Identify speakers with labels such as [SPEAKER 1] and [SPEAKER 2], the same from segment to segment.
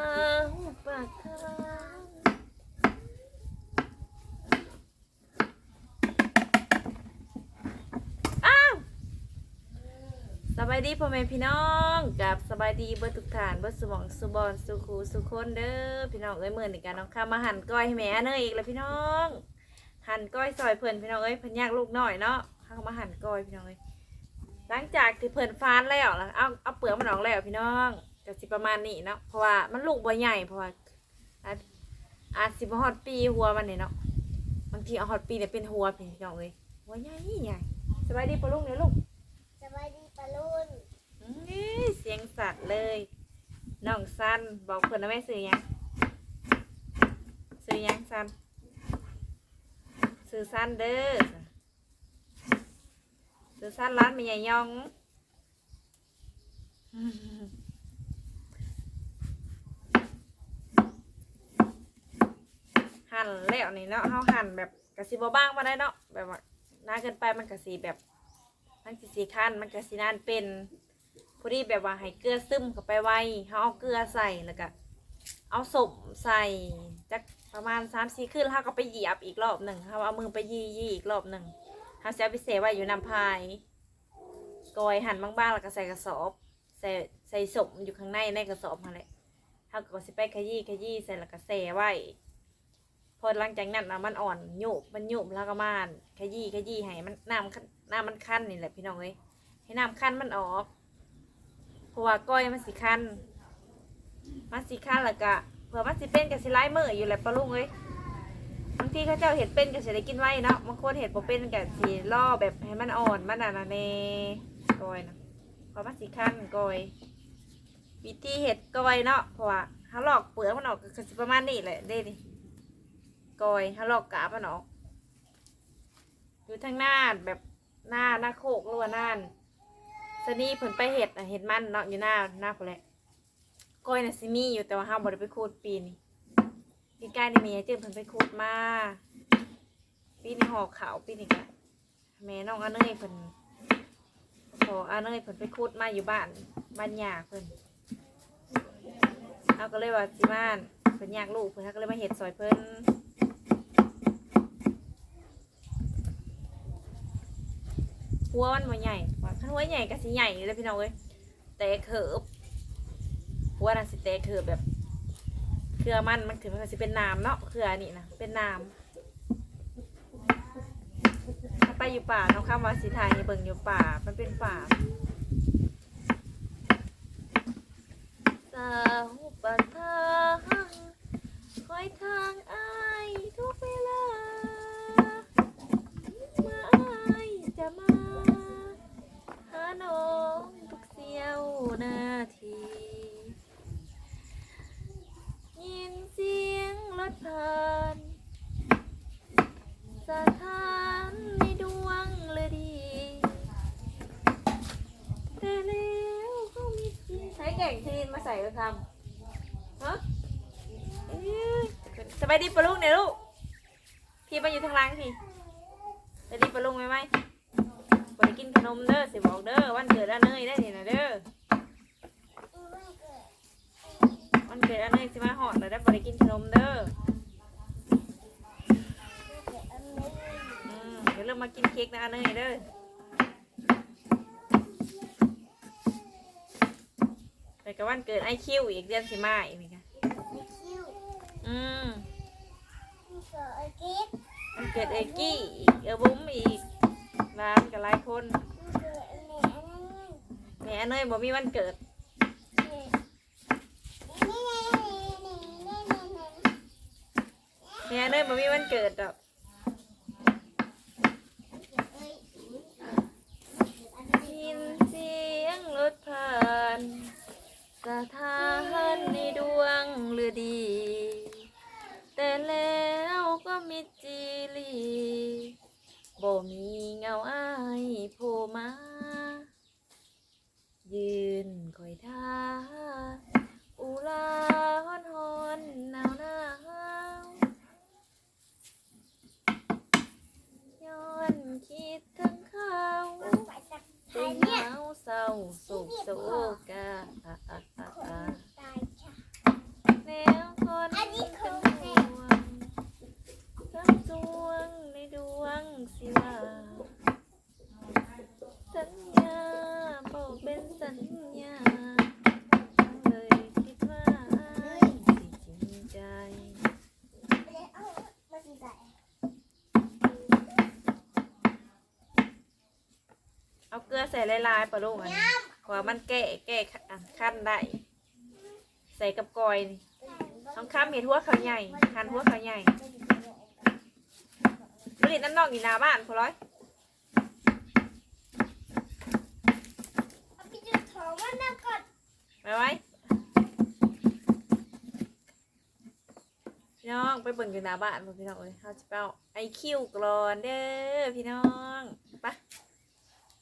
[SPEAKER 1] าวปากทางอ้าวสบายดีพ่อแม่พี่น้องกับสบายดีเบิร์ทุกฐานเบิร์สมองสุบอนสุขูสุคนเด้อพี่น้องเอ้ยเมื่อในการน้องข้ามาหั่นก้อยให้แม่เนยอีกแล้วพี่น้อง หั่นก้อยซอยเพิ่นพี่น้องเอ้ยเพิ่นยากลูกน้อยเนาะข้ามาหั่นก้อยพี่น้องเอ้ยหลังจากที่เพิ่นฟานแล้วล้วเอาเอาเปลือกมันออกแล้วพี่น้อง ก็สิประมาณนี้เนาะเพราะว่ามันลูกบ่ใหญ่เพราะว่าอาจอาจสิบ่ฮอดปีหัวมันนี่เนาะบางทีเอาฮอดปีเนี่ยเป็นหัวพี่น้องเอ้ยหัวใหญ่ใหญ่สบายดีปะลุงเดี๋ยวลูก
[SPEAKER 2] สวัสดีปารุน
[SPEAKER 1] อื้อเสียงสัตว์เลยน้องซันบอกเพิ่นนะแม่ซื้อหยังซื้อหยังซันซื้อซันเด้อซื้อซันร้านมีใหญ่ยองอื้อ หั่นแล้วนี่เนาะเฮาหั่นแบบกะสิบ่บ้างมาได้เนาะแบบว่าหน้าเกินไปมันกะสิแบบ มันสิสีขั้นมันกะสินานเป็นพอดีแบบว่าให้เกลือซึมเข้าไปไวเฮาเอาเกลือใส่แล้วก็เอาสมใส่จักประมาณสามสี่คืนแล้วเฮาก็ไปเหยียบอีกรอบหนึ่งเฮาเอามือไปยี่ยี่อีกรอบหนึ่งเฮาจะเอาไปเสไว้อยู่น้ำพายกอยหั่นบางๆแล้วก็ใส่กระสอบใส่ใส่สมอยู่ข้างในในกระสอบนั่นแหละเฮาก็สิไปขยี้ขยี้ใส่แล้วก็เสไว้ พอหลังจากนั้นนะมันอ่อนโยบมันโยบแล้วก็มานขยี้ขยี้ให้มันน้ำน้ำมันคั้นนี่แหละพี่น้องเอ้ยให้น้ำคั้นมันออกเพราะว่าก้อยมันสิคั้นมันสิคั้นแล้วก็เผื่อมันสิเป็นกับสิไล่มืออยู่แหละปะลุงเอ้ยบางทีเขาเจ้าเห็ดเป็นก็สิได้กินไว้เนาะบางคนเห็ดบ่เป็นก็สิล่อแบบให้มันอ่อนมันน่ะนะเนก้อยนะเพราะมันสิคั้นก้อยวิธีเห็ดก้อยเนาะเพราะว่าเขาลอกเปลือกมันออกก็สิประมาณนี้แหละเด้ดิ กอยฮัลโหลกาปะเนาะอยู่ทางหน้าแบบหน้าหน้าโคกหรือว่าหน้านสนี่เพิ่นไปเห็ดน่ะเห็ดมันเนาะอยู่หน้าหน้าพอแหละกอยน่ะซิมีอยู่แต่ว่าห้ามบ่ได้ไปคูดปีนี้ปีกายนี่มีไอ้จื้อเพิ่นไปคูดมาปีนี้ห่อขาวปีนี้ก็แม่น้องอาเนยเพิ่นขออาเนยเพิ่นไปคูดมาอยู่บ้านบ้านยาเพิ่นเอาก็เลยว่าสิบ้านเพิ่นอยากลูกเพิ่นเขาก็เลยมาเห็ดซอยเพิ่น หัวมันบ่ใหญ่ว่าคันหัวใหญ่ก็สิใหญ่เลยพี่น้องเอ้ยแต่เขิบหัวน่ะสิแต่เขิบแบบเครือมันมันถึงมันก็สิเป็นน้ำเนาะเครืออันนี้นะเป็นน้ำถ้าไปอยู่ป่าน้องข้ามวาสิถ่ายเบิ่งอยู่ป่ามันเป็นป่าสาวปานทางคอยทางอ้ายทุกเวลา มาอ้ายจะมา หาน้องทุกเสี้ยวนาที ยินเสียงรถผ่านสถานในดวงเลยดี แต่แล้วก็มีทีใช้แก่งทีนมาใส่กระทำฮะเอ้ยสบายดีปะลูกเนี่ยลูก พี่มาอยู่ทางล่างพี่ไปรีบไปลงไหมไหมไปกินขนมเด้อสิบอกเด้อวันเกิดอาเนยได้นี่นะเด้อ วันเกิดอาเนยสิมาหอดแล้วได้ไปกินขนมเด้อเดี๋ยวเรามากินเค้กนะอาเนยเด้อไป กับวันเกิดไอคิวอีกเดือนสิมาอีกนี่ค่ะ
[SPEAKER 2] มีคิว
[SPEAKER 1] อืม
[SPEAKER 2] มีเกิดอาทิตย์
[SPEAKER 1] วันเกิดเอกี้อีกเออบุ้มอีกร้านกับหลายคน
[SPEAKER 2] มีเกิดอันไหนอันนั้น
[SPEAKER 1] แหม่อาเนยบ่มีวันเกิด
[SPEAKER 2] นี่นี่นี่นี่นี่นี่นี่
[SPEAKER 1] แม่เนยบ่มีวันเกิดดอก
[SPEAKER 2] เอ้ย
[SPEAKER 1] ยินเสียงรถผ่าน ทานในดวงเรือดี แต่แล้วก็มิดจีรีบ่มีเงาอ้ายโผล่มา ยืนคอยท่าอุลาฮอนฮอนหนาวหนาวย้อนคิดถึงเขา
[SPEAKER 2] ไปจับ
[SPEAKER 1] เป็
[SPEAKER 2] ใคร
[SPEAKER 1] น
[SPEAKER 2] เนี่ย
[SPEAKER 1] หนาวเศร้าโศกโศกาอะอะอะ
[SPEAKER 2] คน
[SPEAKER 1] อะ
[SPEAKER 2] ตายจ้ะ
[SPEAKER 1] ลายๆปลาลูกอันนี้เพราะว่ามันแก้แก้อันขั้นได้ ใส่กับกอยนี่น้องข้ามเห็ดหัวเขาใหญ่หั่นหัวเขาใหญ่บริษัทนั่นนอกอยู่หน้าบ้านพอร้อย
[SPEAKER 2] เอาไปดูของมันนะก่อน
[SPEAKER 1] ไปไว้พี่น้องไปเบิ่งอยู่หน้าบ้านพ่อพี่น้องเอ้ยเขาจะไปเอาไอคิวกรอนเด้อพี่น้องไป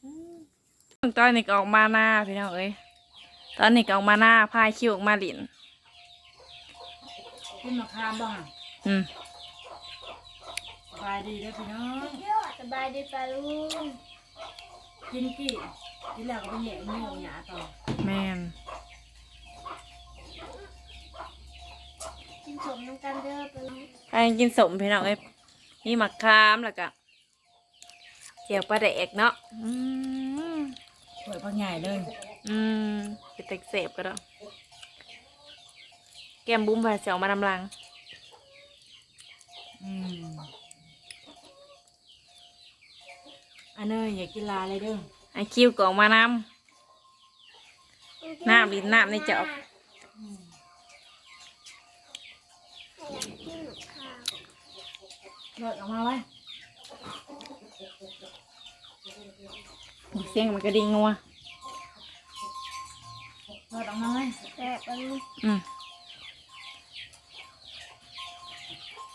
[SPEAKER 1] อืม ตอนนี้ก็ออกมาหน้าพี่น้องเอ้ยตอนนี้ก็ออกมาหน้าพายคิวออกมาหลิน
[SPEAKER 3] ขึ้นมาคามบ้าง
[SPEAKER 1] อืม
[SPEAKER 3] สบายดีเด้อพี่น้อง
[SPEAKER 2] สบายดีปะลุง
[SPEAKER 3] กินกี่กินแล้วก็ไปแหย่เงี้ยวหยาต่อ
[SPEAKER 1] แม่น
[SPEAKER 2] กินสมน้ำกันเด้อปะลุง
[SPEAKER 1] ไปกินสมพี่น้องเอ้ยมีหมักคามแล้วก็เจียวปลาแดกเนาะอืม
[SPEAKER 3] สวยพักใหญ่เลย
[SPEAKER 1] อืมไปเต็กเสพก็ได้แก้มบุ้มไปเสียวมานำลัง
[SPEAKER 3] อืมอันเนยอย่ากินลาเลยเด้อ
[SPEAKER 1] ไอคิวก็ออกมานำน้ำดินน้ำในจอก
[SPEAKER 3] อืม
[SPEAKER 2] กินหมูข้าว
[SPEAKER 3] เลิกออกมาไว้
[SPEAKER 1] เสียงมันกระดิ่งงัว
[SPEAKER 3] เลิกออกมาไว้
[SPEAKER 2] แซ่บปะลุง
[SPEAKER 1] อืม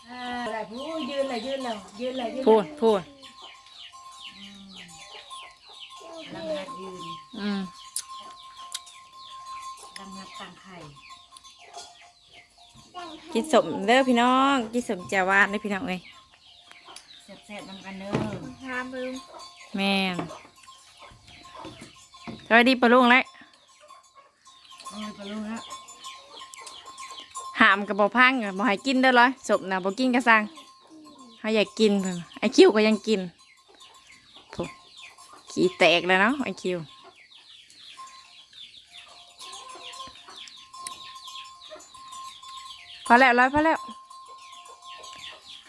[SPEAKER 3] อ่าอะไรพูดยืนเลยยืนเลยยืนเลยยืนเลย
[SPEAKER 1] พูดพูด
[SPEAKER 3] ดังหัดยืน
[SPEAKER 1] อืม
[SPEAKER 3] ดังหัดตั้งไข่
[SPEAKER 1] กินสมเด้อพี่น้องกินสมแจวานเด้อพี่น้องเอ้ย
[SPEAKER 3] แซ่บๆนำกันเด้อ
[SPEAKER 2] ทามปะลุง
[SPEAKER 1] แม่น สวัสดีปะลุงแล้ว
[SPEAKER 3] เอ้ยปลาลูกนะ
[SPEAKER 1] หามกับบ่พังอะบ่ให้กินเด้อเลยสมนะบ่กินกระซังเขาอยากกินเพิ่นไอคิวก็ยังกินโถขี้แตกแล้วเนาะไอคิวพอแล้วร้อยพอแล้ว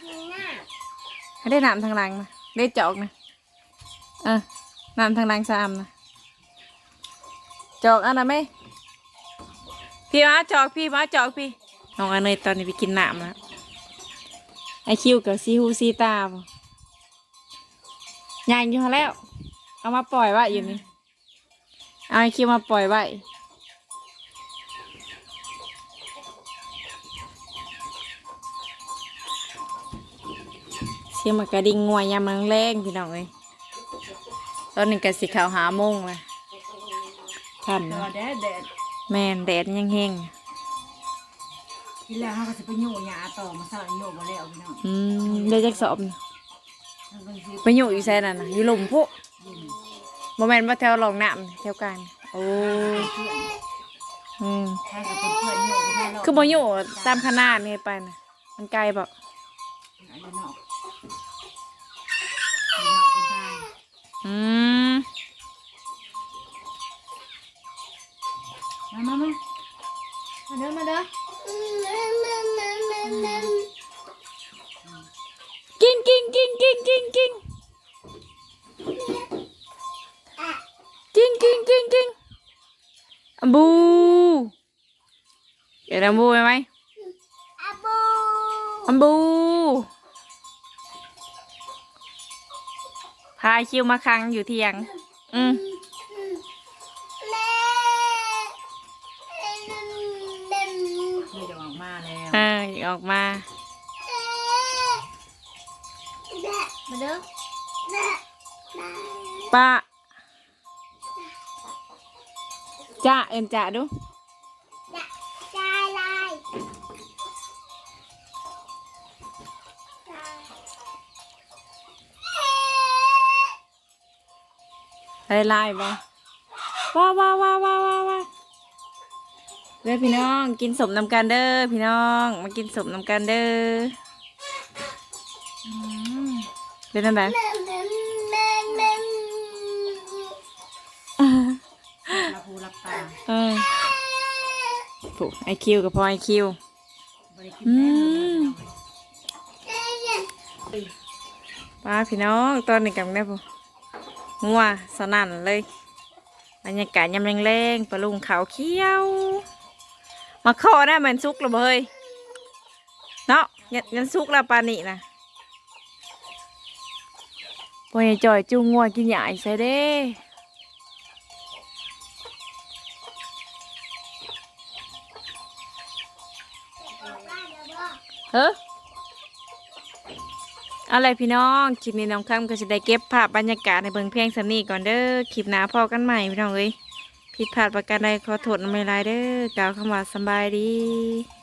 [SPEAKER 2] มีหน้า
[SPEAKER 1] ให้ได้น้ำทางหลังนะได้จอกนะเออน้ำทางหลังสามนะ จอกอันนั้นไหมพี่มาจอกพี่มาจอกพี่น้องอันเนยตอนนี้ไปกินน้ำแล้วไอคิวกับซีฮูซีตาบ่ยางอยู่แล้ว เอามาปล่อยไว้อยู่นี่เอาไอคิวมาปล่อยไว้เสียมันกระดิ่งงวยยามมังแรงพี่น้องเอ้ยตอนนี้ก็สิขาวหาโมงเลย ค่ำ
[SPEAKER 3] แต่
[SPEAKER 1] นะ
[SPEAKER 3] ว่าแดดแดด
[SPEAKER 1] แม่นแดดยังแห้ง
[SPEAKER 3] กินแล้วเขาก็จะไปโยกหยาต่อมาสลัดโยกมาแล้วพี่น้อง
[SPEAKER 1] อืมเดี๋ยวจะสอบนะ
[SPEAKER 3] ทั้งเป็นสิ
[SPEAKER 1] ไปอยู่อยู่แซ่นั่นนะอยู่หลุมพุ
[SPEAKER 3] อืม
[SPEAKER 1] โมเมนต์ว่าแถวหลองน้ำแถวกันโอ้
[SPEAKER 3] เพื่อน
[SPEAKER 1] อืม
[SPEAKER 3] ใช่กับเพื่อนๆโยกกันแม่เรา
[SPEAKER 1] คือบ่อยู่ตามขนาดนี่ไปนะมันไกลบ่
[SPEAKER 3] อยู่นอกอยู่นอกเป็นทาง
[SPEAKER 1] อืม
[SPEAKER 3] มามามา
[SPEAKER 2] มาเด้อมาเด้อ
[SPEAKER 1] กินกินกินกินกินกินกินกินกินกินอัมบูเดี๋ยวอัมบูไหมไหม
[SPEAKER 2] อาบู
[SPEAKER 1] อัมบูพาคิวมาคังอยู่เที่ยง อืม
[SPEAKER 2] แม่เล่นเล่น
[SPEAKER 3] ที่จะออกมาแล้ว
[SPEAKER 1] อ่าอยากออกมา
[SPEAKER 2] มาเด้อ
[SPEAKER 1] ป้าจ้าเอ็นจ้าดู
[SPEAKER 2] จายลาย
[SPEAKER 1] ไล่ไล่บ่ว้าวว้าวว้าวว้าวว้าวว้าวเด้อพี่น้องกินสมนำกันเด้อพี่น้องมากินสมนำกันเด้ออืมเป็นอะไร
[SPEAKER 3] รับหูรับตา
[SPEAKER 1] เออผูกไอคิวกับพอไอคิว
[SPEAKER 3] บริกิน
[SPEAKER 1] อื
[SPEAKER 3] แม่
[SPEAKER 1] มป้าพี่น้องตอนนี้กับแม่ผูงัวสนั่นเลยบรรยากาศยามแรงๆปลาลุงขาวเขียว มาข้อได้เหมือนซุกหรือเฮ้ยเนาะยันยันซุกแล้วปานี่นะปอยจ่อยจูงงัวกินใหยาอีกใส่เด้เฮ้ออะไรพี่น้องคลิปนี้น้องคำก็จะได้เก็บภาพบรรยากาศในเบิงเพียงสำนีก่อนเด้อคลิปหน้าพอกันใหม่พี่น้องเอ้ย ผิดพลาดประการใดขอโทษไม่ลายเด้อกล่าวคำว่าสบายดี